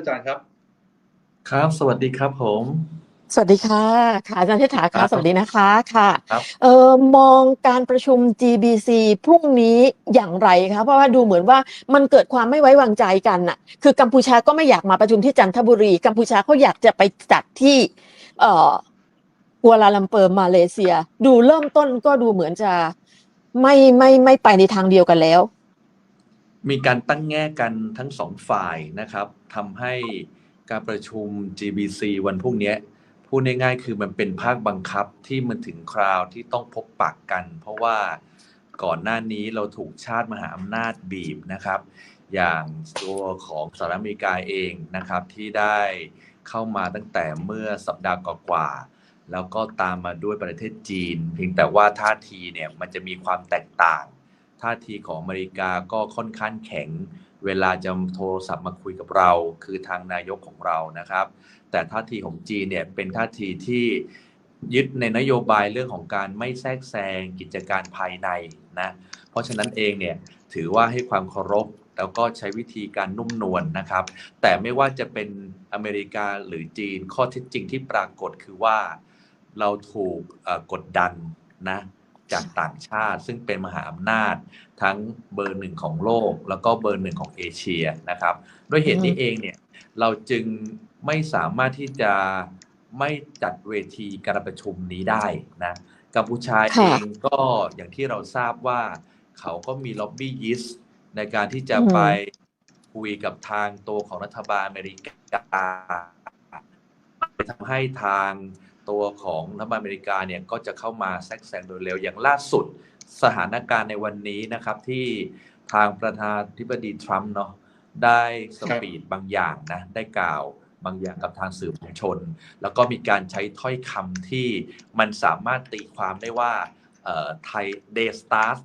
อาจารย์ครับ ครับ สวัสดีครับผม สวัสดีค่ะค่ะอาจารย์เชษฐาครัค่ะบสวัสดีนะคะค่ะครับเอ่อมองการประชุม GBC พรุ่งนี้อย่างไรคะเพราะว่าดูเหมือนว่ามันเกิดความไม่ไว้วางใจกันน่ะ คือกัมพูชาก็ไม่อยากมาประชุมที่จันทบุรี กัมพูชาเขาอยากจะไปจัดที่ เอ่อกัวลาลัมเปอร์มาเลเซีย ดูเริ่มต้นก็ดูเหมือนจะไม่ไม่ไม่ไปในทางเดียวกันแล้ว มีการตั้งแง่กันทั้งสองฝ่ายนะครับทำให้การประชุม GBC วันพรุ่งนี้พูดง่ายๆคือมันเป็นภาคบังคับที่มันถึงคราวที่ต้องพบปากกัน เพราะว่าก่อนหน้านี้เราถูกชาติมหาอำนาจบีบนะครับ อย่างตัวของสหรัฐอเมริกาเองนะครับที่ได้เข้ามาตั้งแต่เมื่อสัปดาห์กว่าๆแล้วก็ตามมาด้วยประเทศจีน เพียงแต่ว่าท่าทีเนี่ยมันจะมีความแตกต่าง ท่าทีของอเมริกาก็ค่อนข้างแข็ง เวลาจะโทรศัพท์มาคุยกับเรา คือทางนายกของเรานะครับ แต่ท่าทีของจีนเนี่ยเป็นท่าทีที่ยึดในนโยบายเรื่องของการไม่แทรกแซงกิจการภายในนะ เพราะฉะนั้นเองเนี่ยถือว่าให้ความเคารพแล้วก็ใช้วิธีการนุ่มนวลนะครับ แต่ไม่ว่าจะเป็นอเมริกาหรือจีนข้อเท็จจริงที่ปรากฏคือว่าเราถูกกดดันนะ จากต่างชาติ ซึ่งเป็นมหาอำนาจ ทั้งเบอร์หนึ่งของโลก แล้วก็เบอร์หนึ่งของเอเชียนะครับ ด้วยเหตุนี้เองเนี่ยเราจึงไม่สามารถที่จะไม่จัดเวทีการประชุมนี้ได้นะกัมพูชาค่ะเองก็อย่างที่เราทราบว่าเขาก็มีล็อบบี้ยิสต์ในการที่จะอืมไปคุยกับทางตัวของรัฐบาลอเมริกาทำให้ทาง ตัวของรัฐบาลอเมริกาเนี่ยก็จะเข้ามาแทรกแซงโดยเร็วอย่างล่าสุดสถานการณ์ในวันนี้นะครับที่ทางประธานาธิบดีทรัมป์เนาะได้สปีดบางอย่างนะได้กล่าวบางอย่างกับทางสื่อมวลชน แล้วก็มีการใช้ถ้อยคำที่มันสามารถตีความได้ว่าไทยเดย์สตาร์ท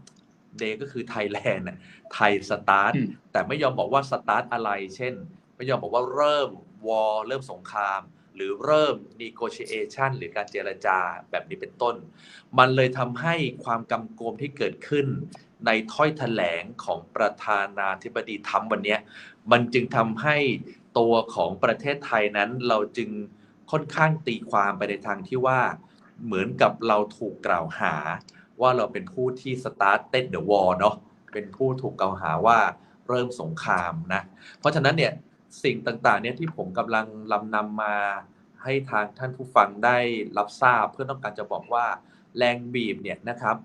เดย์ก็คือไทยแลนด์ไทยสตาร์ทอืมแต่ไม่ยอมบอกว่าสตาร์ทอะไร เช่น ไม่ยอมบอกว่าเริ่มวอเริ่มสงคราม หรือเริ่ม negotiation หรือการเจรจาแบบนี้เป็นต้น มันเลยทำให้ความกำกวมที่เกิดขึ้น ในถ้อยแถลงของประธานาธิบดีทรัมวันนี้มันจึงทำให้ตัวของประเทศไทยนั้นเราจึงค่อนข้างตีความไปในทางที่ว่าเหมือนกับเราถูกกล่าวหา ว่าเราเป็นผู้ที่ started the war เนาะเป็นผู้ถูกกล่าวหาว่าเริ่มสงครามนะ เพราะฉะนั้นเนี่ย สิ่งต่างๆเนี่ยที่ผมกำลังลำนำมาให้ทางท่านผู้ฟังได้รับทราบ เพื่อต้องการจะบอกว่าแรงบีบเนี่ยนะครับ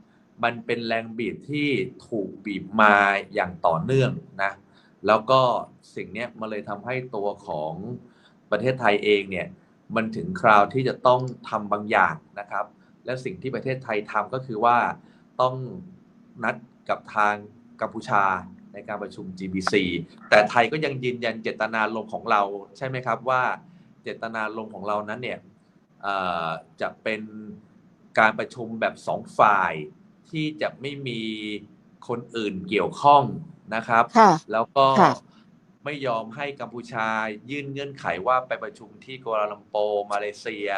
มันเป็นแรงบีบที่ถูกบีบมาอย่างต่อเนื่องนะแล้วก็สิ่งนี้มันเลยทำให้ตัวของประเทศไทยเองเนี่ยมันถึงคราวที่จะต้องทำบางอย่างนะครับ และสิ่งที่ประเทศไทยทำก็คือว่าต้องนัดกับทางกัมพูชา ในการประชุม GBC แต่ไทยก็ยังยืนยันเจตนารมณ์ของเราใช่ไหมครับว่าเจตนารมณ์ของเรานั้นเนี่ยเอ่อจะเป็นการประชุมแบบสองฝ่ายที่จะไม่มีคนอื่นเกี่ยวข้องนะครับค่ะแล้วก็ค่ะไม่ยอมให้กัมพูชายื่นเงื่อนไขว่าไปประชุมที่กัวลาลัมโปร์มาเลเซีย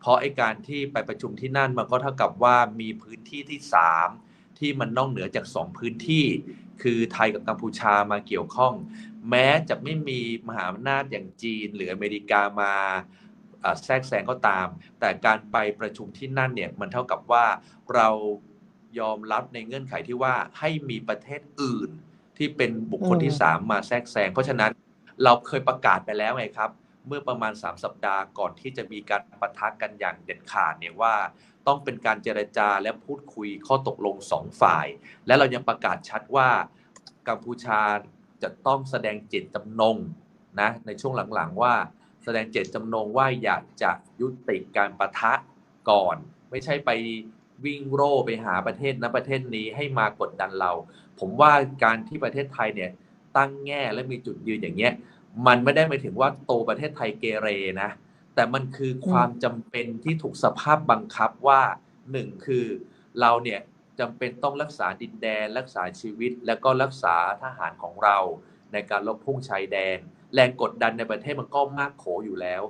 เพราะไอ้การที่ไปประชุมที่นั่นมันก็เท่ากับว่ามีพื้นที่ที่สามที่มันนอกเหนือจากสองพื้นที่ คือไทยกับกัมพูชามาเกี่ยวข้อง แม้จะไม่มีมหาอำนาจอย่างจีนหรืออเมริกามาอ่าแทรกแซงก็ตาม แต่การไปประชุมที่นั่นเนี่ยมันเท่ากับว่าเรายอมรับในเงื่อนไขที่ว่าให้มีประเทศอื่นที่เป็นบุคคลที่อืมสามมาแทรกแซงเพราะฉะนั้นเราเคยประกาศไปแล้วไงครับ เมื่อประมาณ 3 สัปดาห์ก่อนที่จะมีการปะทะกันอย่างเด็ดขาดเนี่ยว่า ต้องเป็นการเจรจาและพูดคุยข้อตกลงสองฝ่าย และเรายังประกาศชัดว่ากัมพูชาจะต้องแสดงเจตจำนงนะในช่วงหลังๆว่าแสดงเจตจำนงว่าอยากจะยุติการประทะก่อน ไม่ใช่ไปวิ่งโร่ไปหาประเทศนั้นประเทศนี้ให้มากดดันเรา ผมว่าการที่ประเทศไทยเนี่ยตั้งแง่และมีจุดยืนอย่างเงี้ยมันไม่ได้หมายถึงว่าโตประเทศไทยเกเรนะ แต่มันคือความจำเป็นที่ถูกสภาพบังคับว่าหนึ่งคือเราเนี่ยจำเป็นต้องรักษาดินแดน รักษาชีวิต แล้วก็รักษาทหารของเราในการลบพุ่งชายแดน แรงกดดันในประเทศมันก็มากโขอยู่แล้ว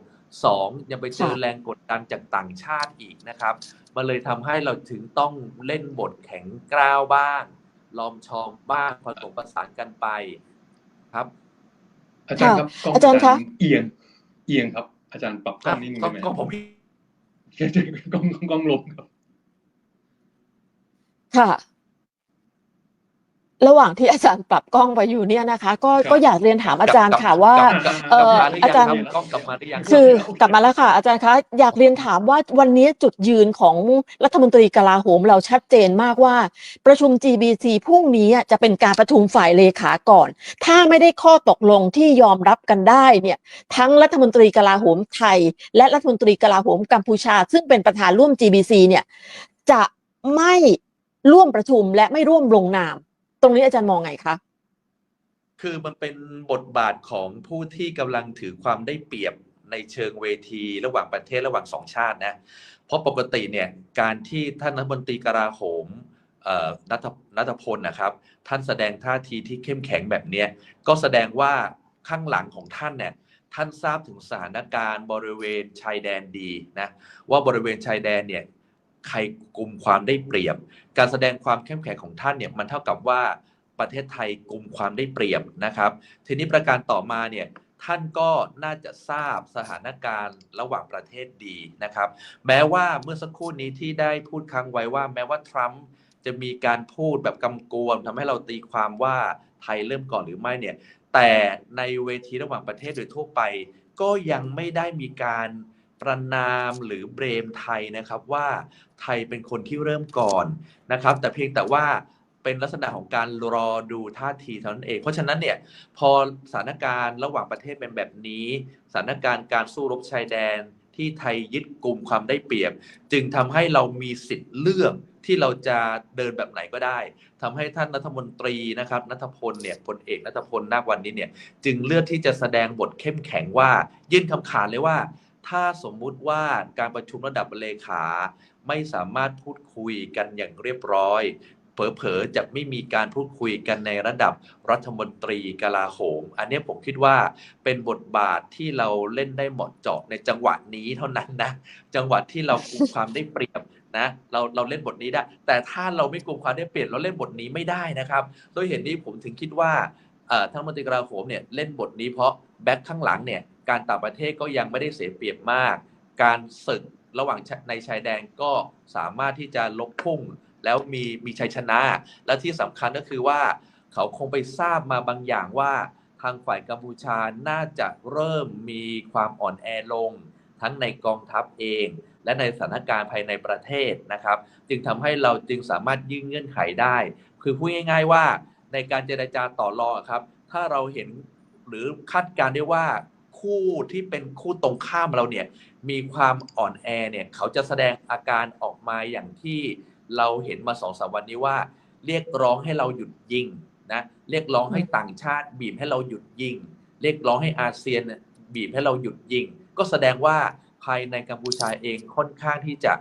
สองยังไปเจอค่ะแรงกดดันจากต่างชาติอีกนะครับ มันเลยทำให้เราถึงต้องเล่นบทแข็งกร้าวบ้างลอมชอมบ้างผสมผสานกันไปครับ อาจารย์ครับกล้องอาจารย์คะเอียงเอียงครับ อาจารย์ปรับกล้องนิดนึงก็ได้ไหมก็ผมกล้องกล้องกล้องลบครับ ค่ะ ระหว่างที่อาจารย์ปรับกล้องไปอยู่เนี่ยนะคะ ก็ครับก็อยากเรียนถามอาจารย์กลับค่ะว่ากลับเอ่อกลับมาหรือยังอาจารย์คบกล้องกลับมาหรือยังคือกลับมาแล้วค่ะ อาจารย์คะอยากเรียนถามว่าวันนี้จุดยืนของรัฐมนตรีกลาโหมเราชัดเจนมากว่า ประชุม GBC พรุ่งนี้อะจะเป็นการประชุมฝ่ายเลขาก่อน ถ้าไม่ได้ข้อตกลงที่ยอมรับกันได้เนี่ยทั้งรัฐมนตรีกลาโหมไทย และรัฐมนตรีกลาโหมกัมพูชา ซึ่งเป็นประธานร่วม GBC เนี่ยจะไม่ร่วมประชุมและไม่ร่วมลงนาม ตรงนี้อาจารย์มองไงคะ คือมันเป็นบทบาทของผู้ที่กำลังถือความได้เปรียบในเชิงเวทีระหว่างประเทศระหว่างสองชาตินะ เพราะปกติเนี่ยการที่ท่านรัฐมนตรีกลาโหมนัทนัทพลนะครับ ท่านแสดงท่าทีที่เข้มแข็งแบบเนี้ยก็แสดงว่าข้างหลังของท่านเนี่ยท่านทราบถึงสถานการณ์บริเวณชายแดนดีนะว่าบริเวณชายแดนเนี่ย ใครกลุ่มความได้เปรียบ การแสดงความเข้มแข็งของท่านเนี่ยมันเท่ากับว่าประเทศไทยกลุ่มความได้เปรียบนะครับ ทีนี้ประการต่อมาเนี่ยท่านก็น่าจะทราบสถานการณ์ระหว่างประเทศดีนะครับ แม้ว่าเมื่อสักครู่นี้ที่ได้พูดค้างไว้ว่า แม้ว่าทรัมป์จะมีการพูดแบบกำกวมทำให้เราตีความว่าไทยเริ่มก่อนหรือไม่เนี่ยแต่ในเวทีระหว่างประเทศโดยทั่วไป ก็ยังไม่ได้มีการ ประนามหรือเบรมไทยนะครับว่าไทยเป็นคนที่เริ่มก่อนนะครับ แต่เพียงแต่ว่าเป็นลักษณะของการรอดูท่าทีเท่านั้นเอง เพราะฉะนั้นเนี่ยพอสถานการณ์ระหว่างประเทศเป็นแบบนี้ สถานการณ์การสู้รบชายแดนที่ไทยยึดกลุ่มความได้เปรียบ จึงทำให้เรามีสิทธิ์เลือกที่เราจะเดินแบบไหนก็ได้ทำให้ท่านรัฐมนตรีนะครับนัทพลเนี่ยพลเอกนัทพลนาควันนี้เนี่ยจึงเลือกที่จะแสดงบทเข้มแข็งว่า ยื่นคำขาดเลยว่า ถ้าสมมุติว่าการประชุมระดับเลขา ไม่สามารถพูดคุยกันอย่างเรียบร้อยเผลอๆจะไม่มีการพูดคุยกันในระดับรัฐมนตรีกลาโหม อันนี้ผมคิดว่าเป็นบทบาทที่เราเล่นได้เหมาะเจาะในจังหวะนี้เท่านั้นนะ จังหวะที่เรากุมความได้เปรียบนะเราเราเล่นบทนี้ได้ แต่ถ้าเราไม่กุมความได้เปรียบเราเล่นบทนี้ไม่ได้นะครับโดยเหตุนี้ผมถึงคิดว่าท่านรัฐมนตรีกลาโหมเนี่ยเล่นบทนี้เพราะแบ็คข้างหลังเนี่ย การต่างประเทศก็ยังไม่ได้เสียเปรียบมาก การศึกระหว่างในชายแดนก็สามารถที่จะลบพุ่ง แล้วมีมีชัยชนะ และที่สำคัญก็คือว่า เขาคงไปทราบมาบางอย่างว่า ทางฝ่ายกัมพูชาน่าจะเริ่มมีความอ่อนแอลง ทั้งในกองทัพเอง และในสถานการณ์ภายในประเทศนะครับ จึงทำให้เราจึงสามารถยื่นเงื่อนไขได้ คือพูดง่าย ๆว่าในการเจรจาต่อรองครับ ถ้าเราเห็นหรือคาดการณ์ได้ว่า คู่ที่เป็นคู่ตรงข้ามเราเนี่ย มีความอ่อนแอเนี่ยเขาจะแสดงอาการออกมาอย่างที่เราเห็นมาสองสามวันนี้ว่า เรียกร้องให้เราหยุดยิงนะเรียกร้องให้ต่างชาติบีบให้เราหยุดยิง เรียกร้องให้อาเซียนบีบให้เราหยุดยิง ก็แสดงว่าภายในกัมพูชาเองค่อนข้างที่จะ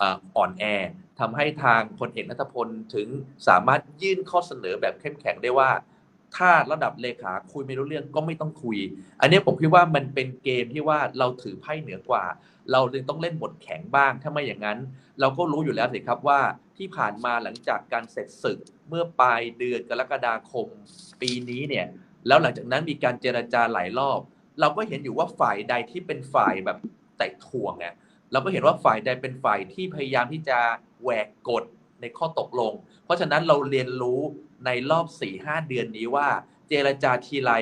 อ่ออ่อนแอทำให้ทางพลเอกนัทพลถึงสามารถยื่นข้อเสนอแบบเข้มแข็งได้ว่า ถ้าระดับเลขาคุยไม่รู้เรื่องก็ไม่ต้องคุย อันนี้ผมคิดว่ามันเป็นเกมที่ว่าเราถือไพ่เหนือกว่า เราจึงต้องเล่นบทแข็งบ้าง ถ้าไม่อย่างนั้น เราก็รู้อยู่แล้วสิครับว่าที่ผ่านมาหลังจากการเสร็จศึกเมื่อปลายเดือนกรกฎาคมปีนี้เนี่ย แล้วหลังจากนั้นมีการเจรจาหลายรอบ เราก็เห็นอยู่ว่าฝ่ายใดที่เป็นฝ่ายแบบแตะถ่วงเนี่ยเราก็เห็นว่าฝ่ายใดเป็นฝ่ายที่พยายามที่จะแหวกกฎ ในข้อตกลง เพราะฉะนั้นเราเรียนรู้ในรอบ 4-5 เดือนนี้ว่า เจรจาทีไร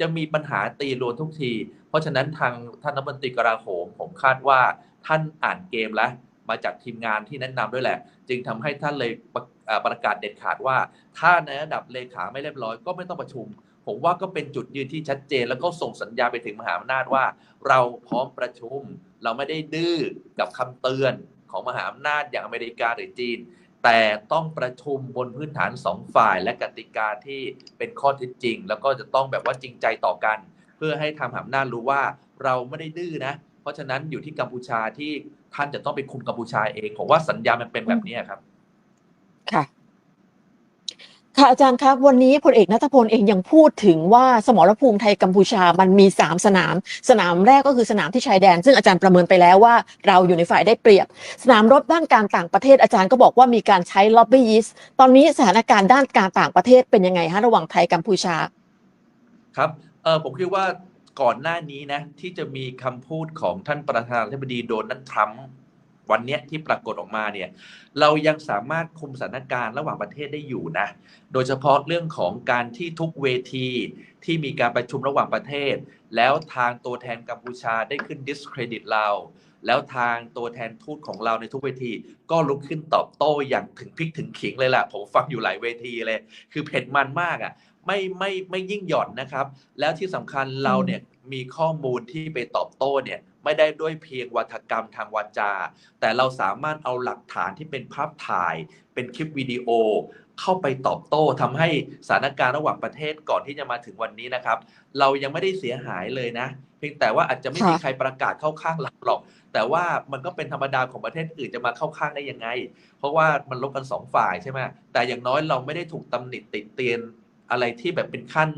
จะมีปัญหาตีรวนทุกที เพราะฉะนั้นทางท่านรัฐมนตรีกลาโหม ผมคาดว่าท่านอ่านเกมแล้ว มาจากทีมงานที่แนะนำด้วยแหละ จึงทำให้ท่านเลยประประกาศเด็ดขาดว่า ถ้าในระดับเลขาไม่เรียบร้อยก็ไม่ต้องประชุม ผมว่าก็เป็นจุดยืนที่ชัดเจน แล้วก็ส่งสัญญาไปถึงมหาอำนาจว่า เราพร้อมประชุม เราไม่ได้ดื้อกับคำเตือนของมหาอำนาจอย่างอเมริกาหรือจีน แต่ต้องประชุมบนพื้นฐานสองฝ่ายและกติกาที่เป็นข้อเท็จจริง แล้วก็จะต้องแบบว่าจริงใจต่อกัน เพื่อให้ทางมหาอำนารู้ว่าเราไม่ได้ดื้อนะ เพราะฉะนั้นอยู่ที่กัมพูชาที่ท่านจะต้องไปคุมกัมพูชาเองผมว่าสัญญามันเป็นแบบนี้ครับ ค่ะอาจารย์ครับวันนี้พลเอกนัทพลเองยังพูดถึงว่าสมรภูมิไทยกัมพูชามันมีสามสนาม สนามแรกก็คือสนามที่ชายแดน ซึ่งอาจารย์ประเมินไปแล้วว่าเราอยู่ในฝ่ายได้เปรียบ สนามรบด้านการต่างประเทศอาจารย์ก็บอกว่ามีการใช้ล็อบบี้ยิสตอนนี้สถานการณ์ด้านการต่างประเทศเป็นยังไงฮะระหว่างไทยกัมพูชา ครับเออผมคิดว่าก่อนหน้านี้นะที่จะมีคำพูดของท่านประธานาธิบดีโดนัลด์ทรัมป์ วันนี้ที่ปรากฏออกมาเนี่ยเรายังสามารถคุมสถานการณ์ระหว่างประเทศได้อยู่นะ โดยเฉพาะเรื่องของการที่ทุกเวทีที่มีการประชุมระหว่างประเทศ แล้วทางตัวแทนกัมพูชาได้ขึ้น discredit เราแล้วทางตัวแทนทูตของเราในทุกเวที ก็ลุกขึ้นตอบโต้อย่างถึงพริกถึงขิงเลยล่ะ ผมฟังอยู่หลายเวทีเลย คือเผ็ดมันมากอะไม่ไม่ไม่ยิ่งหย่อนนะครับ แล้วที่สำคัญเราเนี่ยมีข้อมูลที่ไปตอบโต้เนี่ย ไม่ได้ด้วยเพียงวัฒกรรมทางวาจา แต่เราสามารถเอาหลักฐานที่เป็นภาพถ่าย เป็นคลิปวิดีโอ เข้าไปตอบโต้ทำให้สถานการณ์ระหว่างประเทศก่อนที่จะมาถึงวันนี้นะครับ เรายังไม่ได้เสียหายเลยนะ เพียงแต่ว่าอาจจะไม่มีค่ะใครประกาศเข้าข้างเราหรอก แต่ว่ามันก็เป็นธรรมดาของประเทศอื่นจะมาเข้าข้างได้ยังไง เพราะว่ามันลบกันสองฝ่ายใช่ไหมแต่อย่างน้อยเราไม่ได้ถูกตำหนิติเตียน อะไรที่แบบเป็นขั้น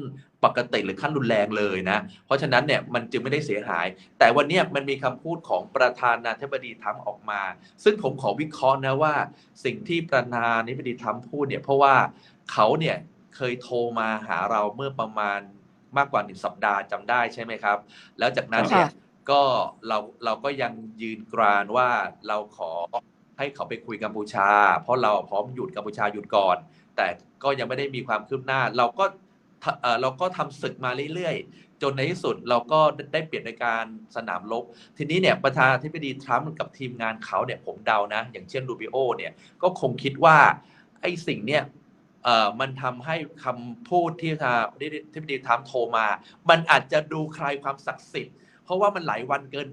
ปกติหรือขั้นรุนแรงเลยนะ เพราะฉะนั้นเนี่ยมันจึงไม่ได้เสียหาย แต่วันเนี้ยมันมีคำพูดของประธานาธิบดีทรัมป์ออกมา ซึ่งผมขอวิเคราะห์นะว่า สิ่งที่ประธานาธิบดีทรัมป์พูดเนี่ยเพราะว่าเขาเนี่ยเคยโทรมาหาเราเมื่อประมาณมากกว่าหนึ่งสัปดาห์จำได้ใช่ไหมครับ แล้วจากนั้นเนี่ยค่ะก็เราเราก็ยังยืนกรานว่าเราขอให้เขาไปคุยกัมพูชา เพราะเราพร้อมหยุดกัมพูชาหยุดก่อน แต่ก็ยังไม่ได้มีความคืบหน้า เราก็เราก็ทำศึกมาเรื่อยๆ จนในที่สุดเราก็ได้เปลี่ยนในการสนามรบทีนี้เนี่ยประธานาธิบดีทรัมป์กับทีมงานเขาเนี่ยผมเดานะ อย่างเช่นรูบิโอเนี่ยก็คงคิดว่าไอ้สิ่งเนี่ยมันทำให้คำพูดที่ทาที่บดีทรัมโทรมา มันอาจจะดูคลายความศักดิ์สิทธิ์ เพราะว่ามันหลายวันเกิน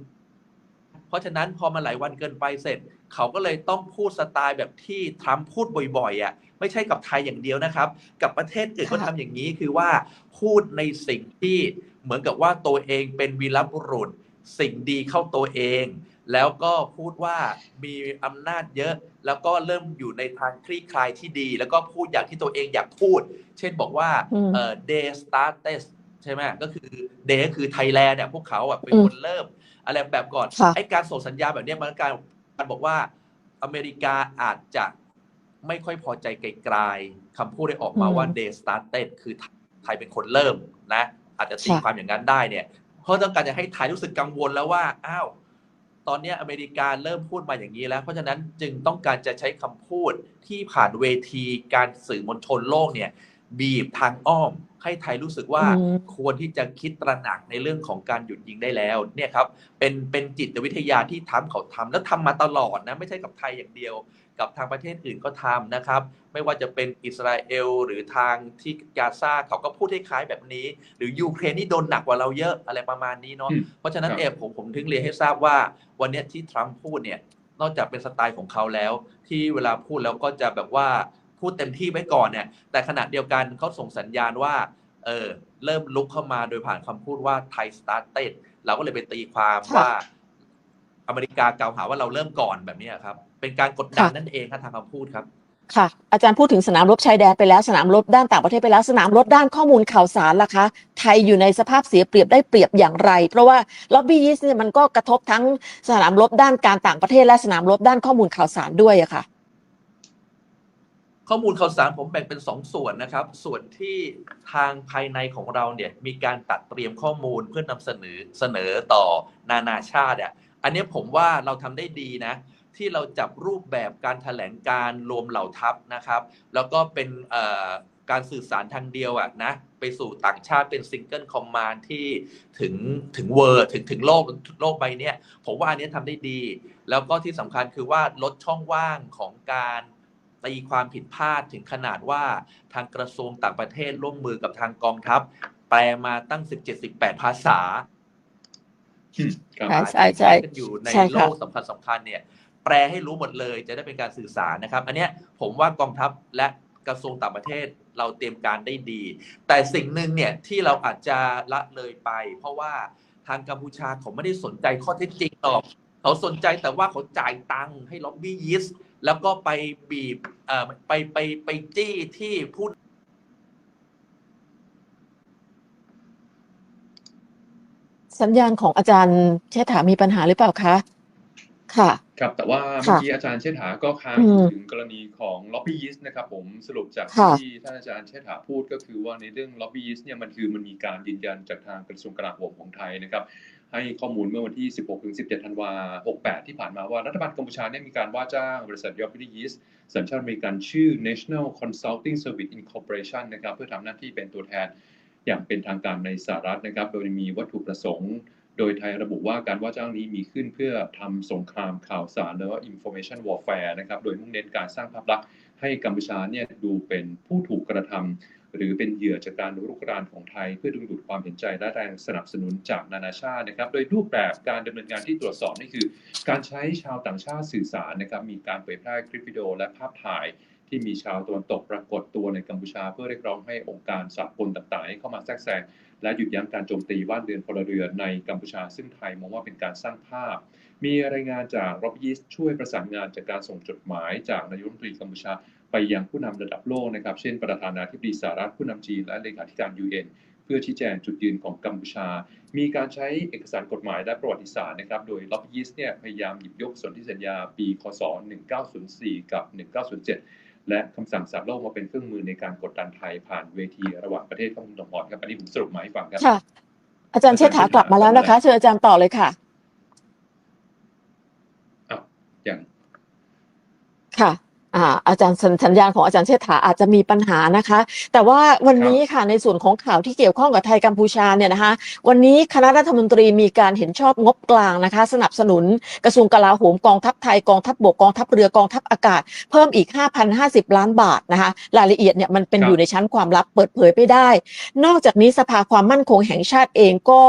ราะฉะนั้นพอมันหลายวันเกินไปเสร็จ เขาก็เลยต้องพูดสไตล์แบบที่ทรัมป์พูดบ่อยๆอะไม่ใช่กับไทยอย่างเดียวนะครับ กับประเทศอื่นก็ค่ะทำอย่างนี้คือว่าพูดในสิ่งที่เหมือนกับว่าตัวเองเป็นวีรบุรุษ สิ่งดีเข้าตัวเอง แล้วก็พูดว่ามีอำนาจเยอะ แล้วก็เริ่มอยู่ในทางคลี่คลายที่ดี แล้วก็พูดอย่างที่ตัวเองอยากพูด เช่นบอกว่าอืมเอ่อ day started ใช่ไหมก็คือ day ก็คือไทยแลนด์เนี่ยพวกเขาอะเป็นอืมคนเริ่ม อะไรแบบก่อนค่ะ ไอ้การส่งสัญญาแบบเนี้ยมันก็การการบอกว่าอเมริกาอาจจะไม่ค่อยพอใจไกลๆคำพูดได้ออกมาอืมว่า day started คือไทยเป็นคนเริ่มนะ อาจจะตีค่ะ ความอย่างนั้นได้เนี่ย เพราะต้องการจะให้ไทยรู้สึกกังวลแล้วว่า อ้าว ตอนเนี้ยอเมริกาเริ่มพูดมาอย่างนี้แล้ว เพราะฉะนั้นจึงต้องการจะใช้คำพูดที่ผ่านเวทีการสื่อมวลชนโลกเนี่ย บีบทางอ้อม ให้ไทยรู้สึกว่าอืมควรที่จะคิดตระหนักในเรื่องของการหยุดยิงได้แล้วเนี่ยครับเป็นเป็นจิตวิทยาที่ทำเขาทำแล้วทำมาตลอดนะไม่ใช่กับไทยอย่างเดียว กับทางประเทศอื่นก็ทำนะครับ ไม่ว่าจะเป็นอิสราเอลหรือทางที่กาซาเขาก็พูดคล้ายๆแบบนี้ หรือยูเครนนี่โดนหนักกว่าเราเยอะอะไรประมาณนี้เนาะอืมเพราะฉะนั้นครับเองผมผมถึงเรียนให้ทราบว่า วันเนี้ยที่ทรัมป์พูดเนี่ยนอกจากเป็นสไตล์ของเขาแล้ว ที่เวลาพูดแล้วก็จะแบบว่า พูดเต็มที่ไว้ก่อนเนี่ย แต่ขณะเดียวกันเขาส่งสัญญาณว่า เออ เริ่มลุกเข้ามาโดยผ่านคำพูดว่าไทยสตาร์เตเราก็เลยไปตีความค่ะว่า อเมริกากล่าวหาว่าเราเริ่มก่อนแบบนี้ครับ เป็นการกดดันค่ะนั่นเองครับทางคำพูดครับค่ะอาจารย์พูดถึงสนามรบชายแดนไปแล้วสนามรบด้านต่างประเทศไปแล้วสนามรบด้านข้อมูลข่าวสารล่ะคะ ไทยอยู่ในสภาพเสียเปรียบได้เปรียบอย่างไร เพราะว่าล็อบบี้ยิสเนี่ยมันก็กระทบทั้งสนามรบด้านการต่างประเทศและสนามรบด้านข้อมูลข่าวสารด้วยอะค่ะ ข้อมูลข่าวสารผมแบ่งเป็นสองส่วนนะครับ ส่วนที่ทางภายในของเราเนี่ยมีการตัดเตรียมข้อมูลเพื่อนำเสนอเสนอต่อนานาชาติอะอันนี้ผมว่าเราทำได้ดีนะ ที่เราจับรูปแบบการแถลงการรวมเหล่าทัพนะครับ แล้วก็เป็นการสื่อสารทางเดียวอะนะไปสู่ต่างชาติเป็นซิงเกิลคอมมานที่ถึงถึงเวอร์ถึงถึงโลกโลกใบเนี้ยผมว่าอันนี้ทำได้ดี แล้วก็ที่สำคัญคือว่าลดช่องว่างของการ ตีความผิดพลาดถึงขนาดว่าทางกระทรวงต่างประเทศร่วมมือกับทางกองทัพ แปลมาตั้ง 17-18 ภาษาอืมครับใช่ใช่ใช่กันอยู่ในใช่โลค่ะกสำคัญสำคัญเนี่ย แปลให้รู้หมดเลยจะได้เป็นการสื่อสารนะครับ อันเนี้ยผมว่ากองทัพและกระทรวงต่างประเทศเราเตรียมการได้ดี แต่สิ่งหนึ่งเนี่ยที่เราอาจจะละเลยไป เพราะว่าทางกัมพูชาเขาไม่ได้สนใจข้อเท็จจริงหรอก เขาสนใจแต่ว่าเขาจ่ายตังค์ให้ล็อบบี้ยิสต์ แล้วก็ไปบีบเอ่อไปไปไปจี้ที่ผู้สัญญาณของอาจารย์เชษฐามีปัญหาหรือเปล่าคะ ค่ะ ครับครับแต่ว่าเมื่อกี้อาจารย์เชษฐาก็ค้างอืมถึงกรณีของล็อบบี้ยิสนะครับผมสรุปจากค่ะที่ท่านอาจารย์เชษฐาพูดก็คือว่าในเรื่องล็อบบี้ยิสเนี่ยมันคือมันมีการยืนยันจากทางกระทรวงกลาโหมของไทยนะครับ ให้ข้อมูลเมื่อวันที่ 16 ถึง 17 ธันวาคม68 ที่ผ่านมาว่ารัฐบาลกัมพูชาเนี่ยมีการว่าจ้างบริษัทยอบิ y ยิสสัญชาติอเมริกันชื่อ National Consulting Service Incorporation นะครับเพื่อทำหน้าที่เป็นตัวแทนอย่างเป็นทางการในสหรัฐนะครับ โดยมีวัตถุประสงค์ โดยไทยระบุว่าการว่าจ้างนี้มีขึ้นเพื่อทำสงครามข่าวสารหรือว่า information warfare นะครับ โดยมุ่งเน้นการสร้างภาพลักษณ์ให้กัมพูชาเนี่ยดูเป็นผู้ถูกกระทำ หรือเป็นเหยื่อจากการรุกรานของไทย เพื่อดึงดูดความเห็นใจและแรงสนับสนุนจากนานาชาตินะครับ โดยรูปแบบการดำเนินงานที่ตรวจสอบนี่คือ การใช้ชาวต่างชาติสื่อสารนะครับ มีการเผยแพร่คลิปวิดีโอและภาพถ่ายที่มีชาวตะวันตกปรากฏตัวในกัมพูชา เพื่อเรียกร้องให้องค์การสากลต่างๆให้เข้ามาแทรกแซงและหยุดยั้งการโจมตีบ้านเรือนพลเรือนในกัมพูชา ซึ่งไทยมองว่าเป็นการสร้างภาพ มีรายงานจากรอบยิสช่วยประสานงานจากการส่งจดหมายจากนายกรัฐมนตรีกัมพูชา ไปยังผู้นำระดับโลกนะครับ เช่น ประธานาธิบดีสหรัฐผู้นำจีน และเลขาธิการ UN เพื่อชี้แจงจุดยืนของกัมพูชา มีการใช้เอกสารกฎหมายและประวัติศาสตร์นะครับ โดยล็อบยิสเนี่ยพยายามหยิบยกสนธิสัญญาปีคศ 1904 กับ 1907 และคำสั่งสากลโลกมาเป็นเครื่องมือในการกดดันไทยผ่านเวทีระหว่างประเทศข้างคุณตงพรครับ อันนี้ผมสรุปมาให้ฟังครับ ค่ะ อาจารย์เชษฐากลับมาแล้วนะคะ เชิญอาจารย์ต่อเลยค่ะ อ้าวอย่างค่ะ อ่าอาจารย์สัญสัญญาณของอาจารย์เชษฐาอาจจะมีปัญหานะคะ แต่ว่าวันนี้ค่ะในส่วนของข่าวที่เกี่ยวข้องกับไทยกัมพูชาเนี่ยนะคะ วันนี้คณะรัฐมนตรีมีการเห็นชอบงบกลางนะคะ สนับสนุนกระทรวงกลาโหมกองทัพไทยกองทัพบกกองทัพเรือกองทัพอากาศ เพิ่มอีก 5,050 ล้านบาทนะคะ รายละเอียดเนี่ยมันเป็นครับอยู่ในชั้นความลับเปิดเผยไม่ได้ นอกจากนี้สภาความมั่นคงแห่งชาติเองก็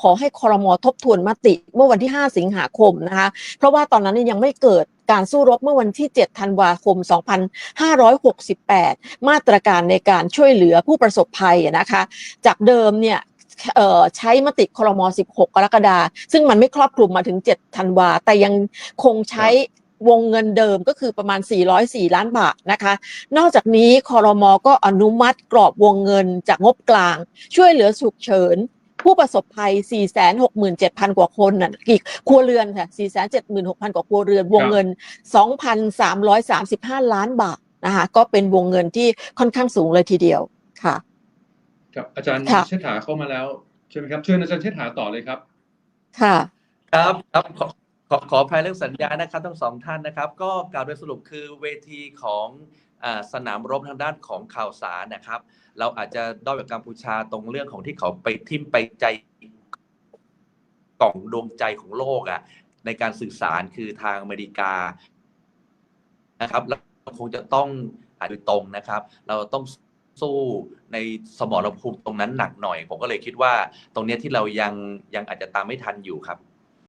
ขอให้คอรมอทบทวนมติเมื่อวันที่ 5 สิงหาคมนะคะ เพราะว่าตอนนั้นเนยยังไม่เกิด การสู้รบเมื่อวันที่ 7 ธันวาคม 2568 มาตรการในการช่วยเหลือผู้ประสบภัยอะนะคะ จากเดิมเนี่ยเอ่อใช้มติครม 16 กรกฎาคมซึ่งมันไม่ครอบคลุมมาถึง 7 ธันวา แต่ยังคงใช้วงเงินเดิมก็คือประมาณ 404 ล้านบาทนะคะ นอกจากนี้คอรมอก็อนุมัติกรอบวงเงินจากงบกลาง ช่วยเหลือฉุกเฉิน ผู้ประสบภัย 467,000 กว่าคนน่ะกี่ครัวเรือนค่ะ 476,000 กว่าครัวเรือน วงเงิน 2,335 ล้านบาทนะคะก็เป็นวงเงินที่ค่อนข้างสูงเลยทีเดียวค่ะครับอาจารย์ค่ะเชษฐาเข้ามาแล้วใช่ไหมครับเชิญอาจารย์เชษฐาต่อเลยครับ ค่ะ ครับครับขอขอขออภัยเรื่องสัญญานะครับทั้งสองท่านนะครับ ก็กล่าวโดยสรุปคือเวทีของอา สนามรบทางด้านของข่าวสารนะครับ เราอาจจะด้อยกว่ากัมพูชาตรงเรื่องของที่เขาไปทิมไปใจกล่องดวงใจของโลกอะ่ะในการสื่อสารคือทางอเมริกานะครับแล้วเราคงจะต้องอาจจะตรงนะครับ เราต้องสู้ในสมรภูมิตรงนั้นหนักหน่อย ผมก็เลยคิดว่า ตรงเนี้ยที่เรายังยังอาจจะตามไม่ทันอยู่ครับ